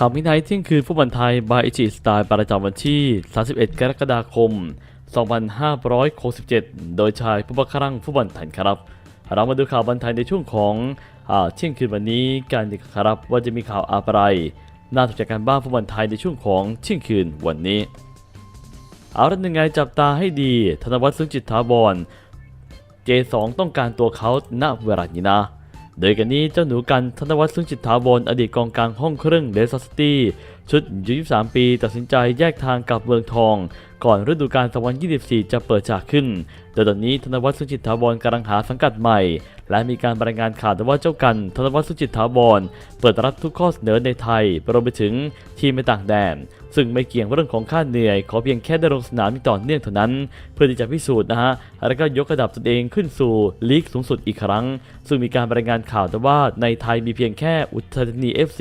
ข่าวมิไนท์เที่ยงคืนฟุตบอลไทย บายอิจิสไตล์ประจำวันที่ 31 กรกฎาคม 2567 โดยชายผู้บังคับรังฟุตบอลไทยครับ เรามาดูข่าวบอลไทยในช่วงของอเที่ยงคืนวันนี้กันครับว่าจะมีข่าวอะไรน่าสนใจกันบ้างฟุตบอลไทยในช่วงของเที่ยงคืนวันนี้ เอาละยังไงจับตาให้ดี ธนวัฒน์ซึ้งจิตถาวร J2 ต้องการตัวเขาณเวลานี้นะ โดยกันนี้เจ้าหนูกันธนวัฒน์ซึ่งจิตถาวรอดีตกองกลางห้องเครื่องเลสซิตี้ชุดยุ23 ปี ตัดสินใจแยกทางกับเมืองทอง ก่อนฤดูกาล2024 จะเปิดฉากขึ้น โดยตอนนี้ธนวัฒน์ซึ่งจิตถาวรกำลังหาสังกัดใหม่ และมีการบรายงานข่าวว่าเจ้ากันธนวัฒน์ซึ่งจิตถาวรเปิดรับทุกข้อเสนอในไทยรวมไปถึงทีมในต่างแดนซึ่งไม่เกี่ยงเรื่องของค่าเหนื่อย ขอเพียงแค่ได้ลงสนามต่อเนื่องเท่านั้น เพื่อที่จะพิสูจน์นะฮะแล้วก็ยกระดับตนเองขึ้นสู่ลีกสูงสุดอีกครั้ง ซึ่งมีการรายงานข่าวแต่ว่าในไทยมีเพียงแค่อุทัยธานี FC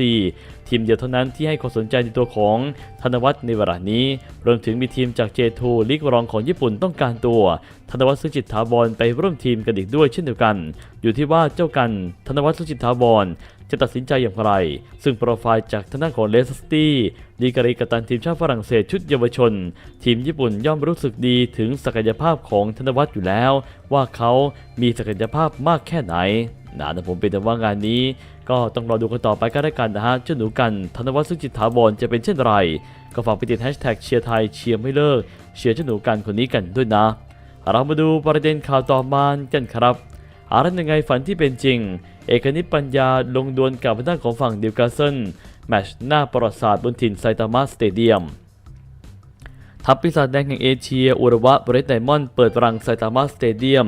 ทีมเดียวเท่านั้นที่ให้ความสนใจในตัวของธนวัฒน์ในเวลานี้รวมถึงมีทีมจาก J2 ลีกรองของญี่ปุ่นต้องการตัว ธนวัฒน์สุจิตถาวรไปร่วมทีมกันอีกด้วยเช่นเดียวกัน อยู่ที่ว่าเจ้ากันธนวัฒน์สุจิตถาวรจะตัดสินใจอย่างไร ซึ่งโปรไฟล์จากทางด้านของเลสสตี้ดีกรีกัปตันทีมชาติฝรั่งเศสชุดเยาวชน ทีมญี่ปุ่นย่อมรู้สึกดีถึงศักยภาพของธนวัฒน์อยู่แล้ว ว่าเขามีศักยภาพมากแค่ไหนนะแต่ผมเป็นแต่ว่างานนี้ ก็ต้องรอดูกันต่อไปก็ได้กันนะฮะเจ้าหนูกันธนวัฒน์ซึ่งจิตถาวรจะเป็นเช่นไร ก็ฝากไปติดแฮชแท็กเชียร์ไทยเชียร์ไม่เลิกเชียร์เจ้าหนูกันคนนี้กันด้วยนะ เรามาดูประเด็นข่าวต่อมากันครับอะไรยังไงฝันที่เป็นจริง เอกนิตปัญญาลงดวลกับทางด้าของฝั่งดิวกาเซนแมตช์หน้าประวัติศาสตร์บนถิ่นไซตามะสเตเดียมทัพปีศาจแดงแห่งเอเชีย อุระวะบริสไนมอนเปิดรังไซตามะสเตเดียม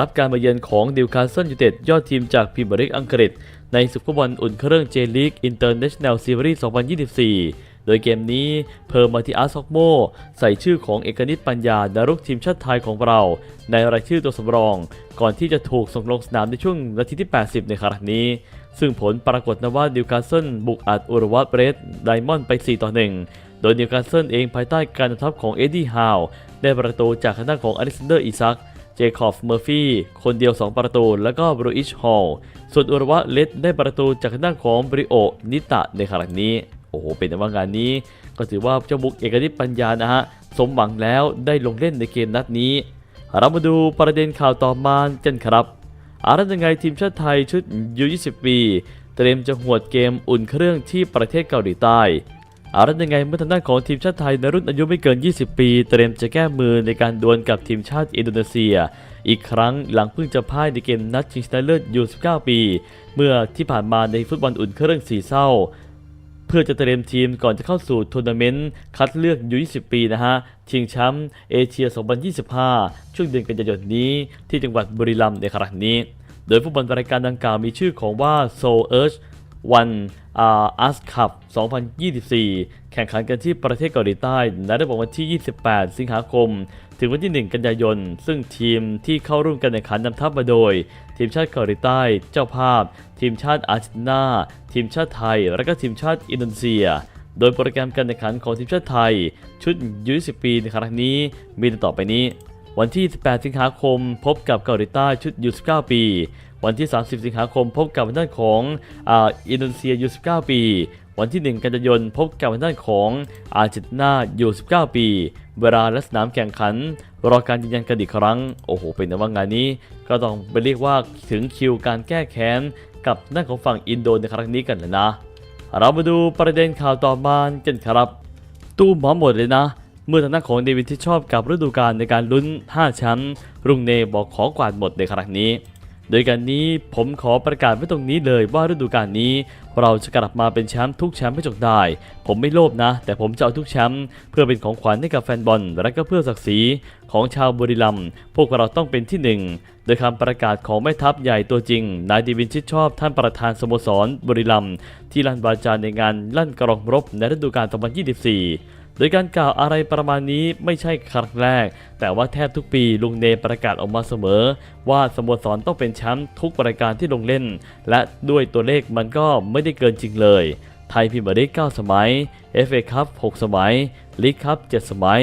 รับการมาเยือนของดิวคาสเซิลยูเต็ดยอดทีมจากพิมบริกอังกฤษ ในศึกฟุตบอลอุ่นเครื่องเจลีกอินเตอร์เนชั่นแนลซีรีส์2024 โดยเกมนี้เพิ่มมาที่อาร์ซอกโมใส่ชื่อของเอกนิตปัญญาดารุกทีมชาติไทยของเรา ในรายชื่อตัวสำรอง ก่อนที่จะถูกส่งลงสนามในช่วงนาทีที่ 80 ในครั้งนี้ ซึ่งผลปรากฏนะว่าดิวคาสเซิลบุกอัดอุรวัตเบรสไดมอนด์ไป 4 ต่อ 1 โดยนิวคาสเซิลเองภายใต้การนำทัพของเอ็ดดี้ฮาวได้ประตูจากทางด้านของอเล็กซานเดอร์อิซักเจคอบเมอร์ฟี่คนเดียว 2 ประตู แล้วก็บรูอิชฮอลส่วนอุรวะเลดได้ประตูจากทางด้านของบริโอนิตะในครั้งนี้ อ้โห เป็นว่างานนี้ ก็ถือว่าเจ้าบุกเอกนิตปัญญานะฮะ สมหวังแล้วได้ลงเล่นในเกมนัดนี้ เรามาดูประเด็นข่าวต่อมากันครับอาร์ตยังไงทีมชาติไทยชุดยู20 ปี เตรียมจะหวดเกมอุ่นเครื่องที่ประเทศเกาหลีใต้อาร์ตยังไงเมื่อทางด้านของทีมชาติไทยในรุ่นอายุไม่เกิน 20 ปี เตรียมจะแก้มือในการดวลกับทีมชาติอินโดนีเซีย อีกครั้งหลังเพิ่งจะพ่ายในเกมนัดชิงชนะเลิศยู19 ปี เมื่อที่ผ่านมาในฟุตบอลอุ่นเครื่องสีเศร้า พื่อจะเตรียมทีมก่อนจะเข้าสู่ทัวร์นาเมนต์คัดเลือกยู20 ปีนะฮะชิงแชมป์เอเชีย 2025 ช่วงเดือนกันยายนนี้ที่จังหวัดบุรีรัมย์ในครั้งนี้ โดยฟุตบอลรายการดังกล่าวมีชื่อของว่าโซเอิร์ชวันอาร์สคัพ2024 แข่งขันกันที่ประเทศเกาหลีใต้ในระบบวันที่ 28 สิงหาคม ถึงวันที่ 1 กันยายน ซึ่งทีมที่เข้าร่วมกันแข่งขันนำทัพมาโดย ทีมชาติเกาหลีใต้ เจ้าภาพ ทีมชาติอาร์เจนตินา ทีมชาติไทย และก็ทีมชาติอินโดนีเซีย โดยโปรแกรมการแข่งขันของทีมชาติไทย ชุดยู20ปีในครั้งนี้มีดังต่อไปนี้ วันที่ 18 สิงหาคม พบกับเกาหลีใต้ชุดยู19ปี วันที่ 30 สิงหาคม พบกับทางด้านของอินโดนีเซียยู19ปี วันที่ 1 กันยายนพบกับทางด้านของอาร์เจนตินายู19ปี เวลาและสนามแข่งขัน รอการยืนยันกันอีกครั้ง โอ้โห เป็นแต่ว่างานนี้ ก็ต้องไปเรียกว่าถึงคิวการแก้แค้นกับด้านของฝั่งอินโดในครั้งนี้กันแล้วนะ เรามาดูประเด็นข่าวต่อมากันครับ ตู้หมอหมดเลยนะ เมื่อทางด้านของเดวิดที่ชอบกับฤดูกาลในการลุ้น5แชมป์รุ่งเนบอกขอกวาดหมดในครั้งนี้ โดยการนี้ผมขอประกาศไว้ตรงนี้เลยว่าฤดูกาลนี้ เราจะกลับมาเป็นแชมป์ทุกแชมป์ให้จบได้ ผมไม่โลภนะ แต่ผมจะเอาทุกแชมป์เพื่อเป็นของขวัญให้กับแฟนบอล และก็เพื่อศักดิ์ศรีของชาวบุรีรัมย์พวกเราต้องเป็นที่หนึ่งโดยคำประกาศของแม่ทัพใหญ่ตัวจริง นายดีวินชิดชอบท่านประธานสโมสรบุรีรัมย์ที่ลั่นวาจาในงานลั่นกรองรบในฤดูกาล2024 โดยการกล่าวอะไรประมาณนี้ไม่ใช่ครั้งแรก แต่ว่าแทบทุกปีลุงเนประกาศออกมาเสมอ ว่าสโมสรต้องเป็นแชมป์ทุกรายการที่ลงเล่น และด้วยตัวเลขมันก็ไม่ได้เกินจริงเลย ไทยพรีเมียร์ลีก9สมัย FA คัพ6สมัยลีกคัพ7สมัย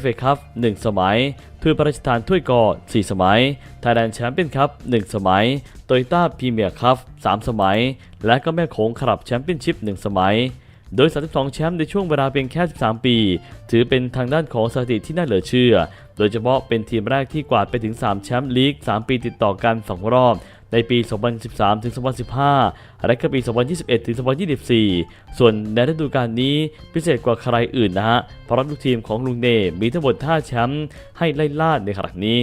FA คัพ1สมัยถ้วยพระราชทานถ้วยกอ4สมัย Thailand Champion Cup 1สมัย Toyota Premier Cup 3สมัย และก็แม่โขงคลับแชมเปี้ยนชิพ1สมัย โดย 32 แชมป์ในช่วงเวลาเพียงแค่ 13 ปี ถือเป็นทางด้านของสถิติที่น่าเหลือเชื่อ โดยเฉพาะเป็นทีมแรกที่กวาดไปถึง 3 แชมป์ลีก 3 ปีติดต่อกัน 2 รอบในปี 2013 ถึง 2015 และก็ปี 2021 ถึง 2024 ส่วนในฤดูกาลนี้พิเศษกว่าใครอื่นนะฮะ เพราะลูกทีมของลุงเน่มีทั้งหมด 5 แชมป์ให้ไล่ล่าในครั้งนี้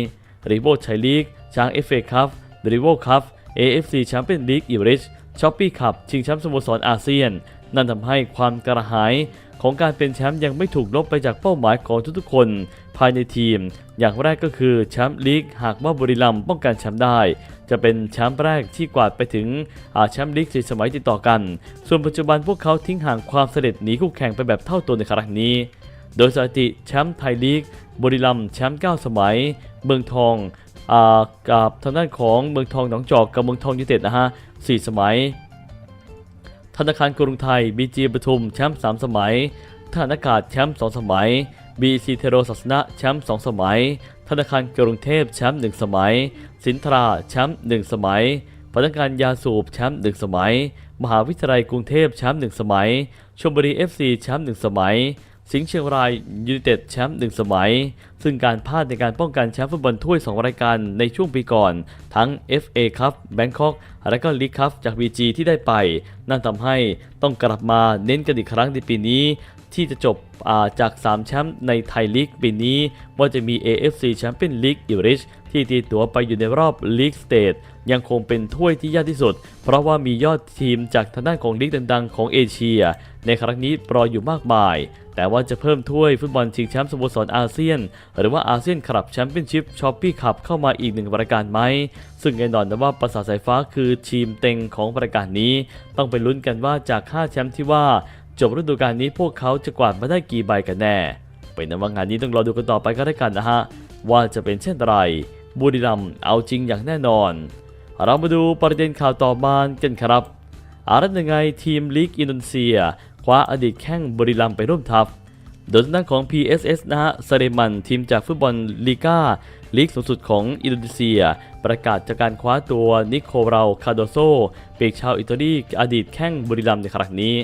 ริโบชัยลีก ช้างเอฟเอคัพริโบคัพ AFC แชมเปี้ยนลีกอิริชช้อปปี้คัพ ชิงแชมป์สโมสรอาเซียน นั่นทำให้ความกระหายของการเป็นแชมป์ยังไม่ถูกลบไปจากเป้าหมายของทุกๆคน ภายในทีม อย่างแรกก็คือแชมป์ลีกหากว่าบุรีรัมย์ป้องกันแชมป์ได้ จะเป็นแชมป์แรกที่กวาดไปถึงแชมป์ลีกสี่สมัยติดต่อกัน ส่วนปัจจุบันพวกเขาทิ้งห่างความเสด็จหนีคู่แข่งไปแบบเท่าตัวในครั้งนี้ โดยสถิติแชมป์ไทยลีกบุรีรัมย์แชมป์9สมัย เมืองทองอ่ากับทางด้านของเมืองทองหนองจอกกับเมืองทองยูเต็ดนะฮะสสมัย ธนาคารกรุงไทยบีจีปทุมแชมป์3สมัยทหารอากาศแชมป์2สมัย BC เทโรศาสนะแชมป์2สมัย ธนาคารกรุงเทพแชมป์1สมัย สินทราแชมป์1สมัยพนักงานยาสูบแชมป์1สมัย มหาวิทยาลัยกรุงเทพแชมป์1สมัยชมบุรี FC แชมป์1สมัย สิงห์เชียงรายยูไนเต็ดแชมป์หนึ่งสมัย ซึ่งการพลาดในการป้องกันแชมป์ฟุตบอลถ้วย 2 รายการในช่วงปีก่อน ทั้ง FA ครับแบงคอกและก็ลีกคัพจาก BG ที่ได้ไป นั่นทำให้ต้องกลับมาเน้นกันอีกครั้งในปีนี้ ที่จะจบาจาก 3 แชมป์ในไทยลีกปีนี้ ว่าจะมี AFC แชมเปี้ยนลีกอิริชที่ตีตัวไปอยู่ในรอบลีกสเตทยังคงเป็นถ้วยที่ยากที่สุด เพราะว่ามียอดทีมจากทางด้านของลีกดังๆของเอเชีย ในครั้งนี้รออยู่มากมาย แต่ว่าจะเพิ่มถ้วยฟุตบอลชิงแชมป์สโมสรอาเซียน หรือว่าอาเซียนคลับแชมเปี้ยนชิพช้อปปี้คัพเข้ามาอีกหนึ่งรายการไหม ซึ่งแน่นอนนะว่าปราสาทสายฟ้าคือทีมเต็งของรายการนี้ ต้องไปลุ้นกันว่าจาก 5 แชมป์ที่ว่า จบฤดูกาลนี้พวกเขาจะกวาดมาได้กี่ใบกันแน่ เป็นนว่างานนี้ต้องรอดูกันต่อไปก็ได้กันนะฮะ ว่าจะเป็นเช่นไร บุรีรัมเอาจริงอย่างแน่นอน เรามาดูประเด็นข่าวต่อมากันครับอารัตยังไงทีมลีกอินโดนีเซีย คว้าอดีตแข้งบุรีรัมไปร่วมทัพ โดยทางด้านของ PSS นะฮะเซเรมันทีมจากฟุตบอลลีกาลีกสูงสุดของอินโดนีเซีย ประกาศจากการคว้าตัวนิโคเราคาโดโซเปีกชาวอิตาลีอดีตแข้งบุรีรัมในครั้งนี้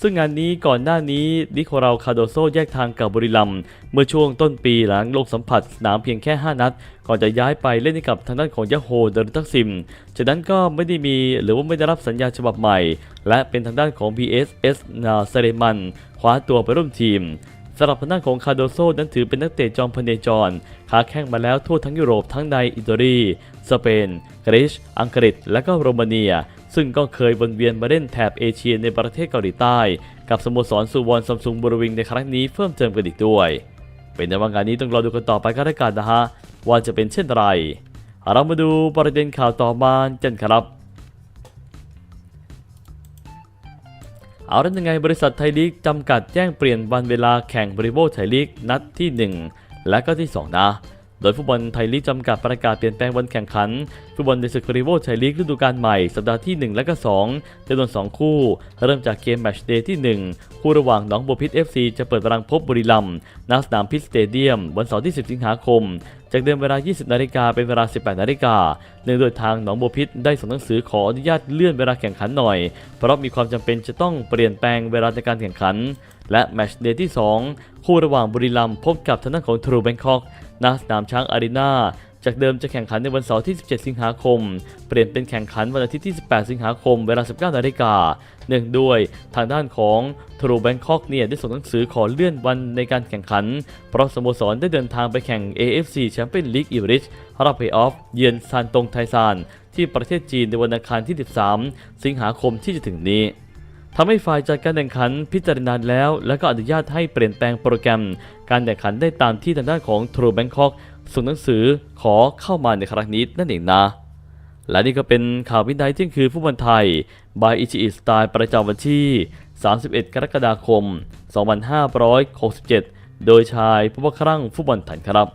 ซึ่งงานนี้ก่อนหน้านี้นิโคเราคาโดโซแยกทางกับบุรีรัมเมื่อช่วงต้นปีหลังลงสัมผัสสนามเพียงแค่ 5 นัด ก่อนจะย้ายไปเล่นให้กับทางด้านของยะโฮเดรุทักซิม จากนั้นก็ไม่ได้มีหรือว่าไม่ได้รับสัญญาฉบับใหม่ และเป็นทางด้านของ PSS นาเซเรมันคว้าตัวไปร่วมทีมสำหรับทางด้านของคาโดโซนั้นถือเป็นนักเตะจอมพเนจรค้าแข่งมาแล้วทั่วทั้งยุโรปทั้งในอิตาลี สเปน กรีซอังกฤษ และก็โรมาเนีย ซึ่งก็เคยวนเวียนมาเล่นแถบเอเชียในประเทศเกาหลีใต้ กับสโมสรซูวอนซัมซุงบรูวิงในครั้งนี้เพิ่มเติมกันอีกด้วย เป็นในว่างานนี้ต้องรอดูกันต่อไปก็แล้วกันนะฮะ ว่าจะเป็นเช่นไร เรามาดูประเด็นข่าวต่อมากันครับเอาแล้วยังไงบริษัทไทยลีกจำกัดแจ้งเปลี่ยนวันเวลาแข่งบริโภคไทยลีกนัดที่ 1 และก็ที่ 2 นะ โดยฟุตบอลไทยลีกจำกัดประกาศเปลี่ยนแปลงวันแข่งขัน ฟุตบอลในศึกริโภคไทยลีกฤดูกาลใหม่สัปดาห์ที่ 1 และก็2จำนวน 2 คู่ เริ่มจากเกมแมตช์เดย์ที่ 1 คู่ระหว่างหนองบัวพิษ FC จะเปิดรังพบบุรีรัมย์ณสนามพิษสเตเดียม วันเสาร์ที่ 10 สิงหาคม จากเดิมเวลา 20 นาฬิกาเป็นเวลา 18 นาฬิกาเนื่องโดยทางหนองบัวพิษได้ส่งหนังสือขออนุญาตเลื่อนเวลาแข่งขันหน่อย เพราะมีความจำเป็นจะต้องเปลี่ยนแปลงเวลาในการแข่งขัน และแมตช์เดย์ที่ 2 คู่ระหว่างบุรีรัมย์พบกับทางด้านของทรูแบงคอกณสนามช้างอารีนาจากเดิมจะแข่งขันในวันเสาร์ที่ 17 สิงหาคม เปลี่ยนเป็นแข่งขันวันอาทิตย์ที่ 18 สิงหาคม เวลา 19 นาฬิกาเนื่องด้วยทางด้านของทรูแบงคอกเนี่ยได้ส่งหนังสือขอเลื่อนวันในการแข่งขัน เพราะสโมสรได้เดินทางไปแข่ง AFC Champions League อิริชรอบเพย์ออฟเยือนซานตงไทซาน ที่ประเทศจีนในวันอังคารที่ 13 สิงหาคมที่จะถึงนี้ ทำให้ฝ่ายจัดการแข่งขันพิจารณาแล้ว และก็อนุญาตให้เปลี่ยนแปลงโปรแกรม การแข่งขันได้ตามที่ทางด้านของ True Bangkok ส่งหนังสือขอเข้ามาในครั้งนี้นั่นเองนะ และนี่ก็เป็นข่าววินัยที่คืนฟุตบอลไทย by อิชิอิสไตล์ประจำวันที่ 31 กรกฎาคม 2567 โดยชายผู้ว่าครั่งฟุตบอลไทยครับ